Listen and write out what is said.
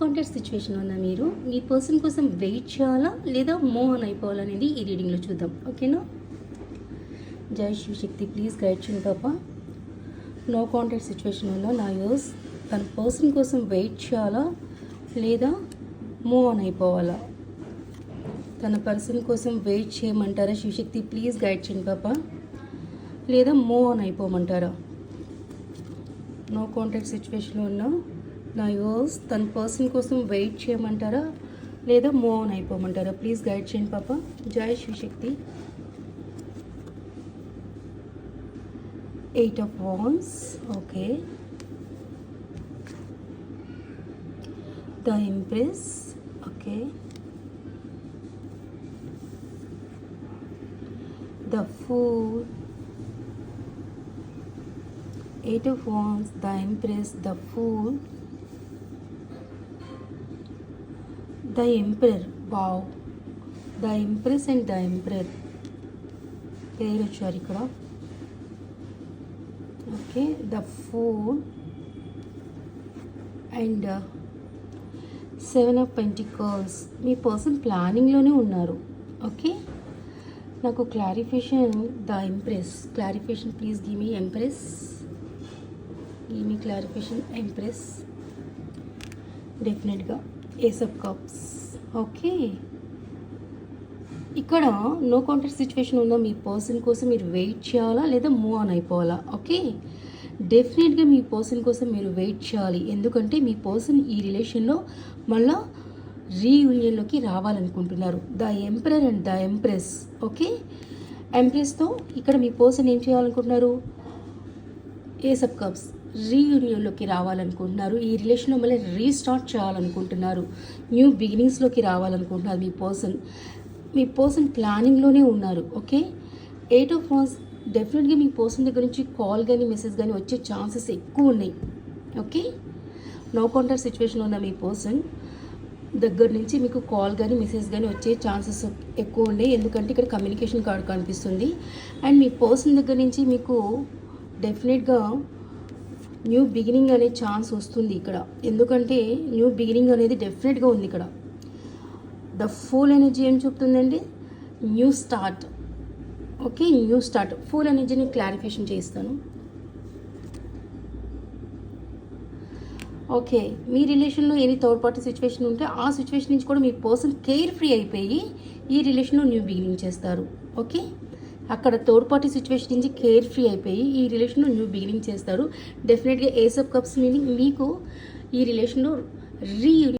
Contact situation ఉన్న మీరు? మీ person కోసం వెయిట్ చేయాలా? లేదా మోహన్ ఆన్ అయిపోవాలనేది ఈ రీడింగ్లో చూద్దాం. ఓకేనా జై శివశక్తి ప్లీజ్ గైడ్ చేయండి పాప. నో కాంటాక్ట్ సిచ్యువేషన్ ఉన్న నా యూస్ తన పర్సన్ కోసం వెయిట్ చేయాలా? లేదా మూవ్ ఆన్ అయిపోవాలా? తన పర్సన్ కోసం వెయిట్ చేయమంటారా? శివశక్తి ప్లీజ్ గైడ్ చేయండి పాప. లేదా మూవ్ ఆన్ అయిపోమంటారా? నో కాంటాక్ట్ సిచ్యువేషన్లో ఉన్నా నా యూస్ తన పర్సన్ కోసం వెయిట్ చేయమంటారా? లేదా మూవ్ ఆన్ అయిపోమంటారా? ప్లీజ్ గైడ్ చేయండి పాప. జై Shivashakti eight of wands okay the empress okay the fool Eight of Wands, the Empress, the Fool, the Emperor. Wow. The Empress and the Emperor. పేరు వచ్చారు ఇక్కడ. Okay. The fool and seven of pentacles. Me person ప్లానింగ్లోనే ఉన్నారు. Okay. నాకు clarification the empress clarification please give me empress give me clarification empress డెఫినెట్గా. Ace of cups. Okay. ఇక్కడ no contact situation ఉన్న మీ పర్సన్ కోసం మీరు వెయిట్ చేయాలా? లేదా మూవ్ ఆన్ అయిపోవాలా? ఓకే. డెఫినెట్గా మీ పర్సన్ కోసం మీరు వెయిట్ చేయాలి. ఎందుకంటే మీ పర్సన్ ఈ రిలేషన్లో మళ్ళా రీయూనియన్లోకి రావాలనుకుంటున్నారు. The emperor and the empress okay. ఎంప్రెస్తో ఇక్కడ మీ పర్సన్ ఏం చేయాలనుకుంటున్నారు? ఏ సబ్ కప్స్ రీయూనియన్లోకి రావాలనుకుంటున్నారు. ఈ రిలేషన్లో మళ్ళీ రీస్టార్ట్ చేయాలనుకుంటున్నారు. న్యూ బిగినింగ్స్లోకి రావాలనుకుంటున్నారు మీ పర్సన్. మీ పర్సన్ ప్లానింగ్లోనే ఉన్నారు ఓకే? ఎయిట్ ఆఫ్ వాన్స్ డెఫినెట్గా మీ పర్సన్ దగ్గర నుంచి కాల్ కానీ మెసేజ్ కానీ వచ్చే ఛాన్సెస్ ఎక్కువ ఉన్నాయి ఓకే? నో కాంటాక్ట్ సిచ్యువేషన్లో ఉన్న మీ పర్సన్ దగ్గర నుంచి మీకు కాల్ కానీ మెసేజ్ కానీ వచ్చే ఛాన్సెస్ ఎక్కువ ఉన్నాయి. ఎందుకంటే ఇక్కడ కమ్యూనికేషన్ కార్డ్ కనిపిస్తుంది. అండ్ మీ పర్సన్ దగ్గర నుంచి మీకు డెఫినెట్గా న్యూ బిగినింగ్ అనే ఛాన్స్ వస్తుంది ఇక్కడ. ఎందుకంటే న్యూ బిగినింగ్ అనేది డెఫినెట్గా ఉంది ఇక్కడ. ద ఫుల్ ఎనర్జీ ఏం చెప్తుందండి? New start okay new start full ఎనర్జీని క్లారిఫికేషన్ చేస్తాను. ఓకే మీ రిలేషన్లో ఎనీ థర్డ్ పార్టీ సిచ్యువేషన్ ఉంటే ఆ సిచ్యువేషన్ నుంచి కూడా మీ పర్సన్ కేర్ ఫ్రీ అయిపోయి ఈ రిలేషన్లో న్యూ బిగినింగ్ చేస్తారు. ఓకే అక్కడ థర్డ్ పార్టీ సిచ్యువేషన్ నుంచి కేర్ ఫ్రీ అయిపోయి ఈ రిలేషన్లో న్యూ బిగినింగ్ చేస్తారు. డెఫినెట్గా ఏస్ ఆఫ్ కప్స్ మీనింగ్ మీకు ఈ రిలేషన్లో రీ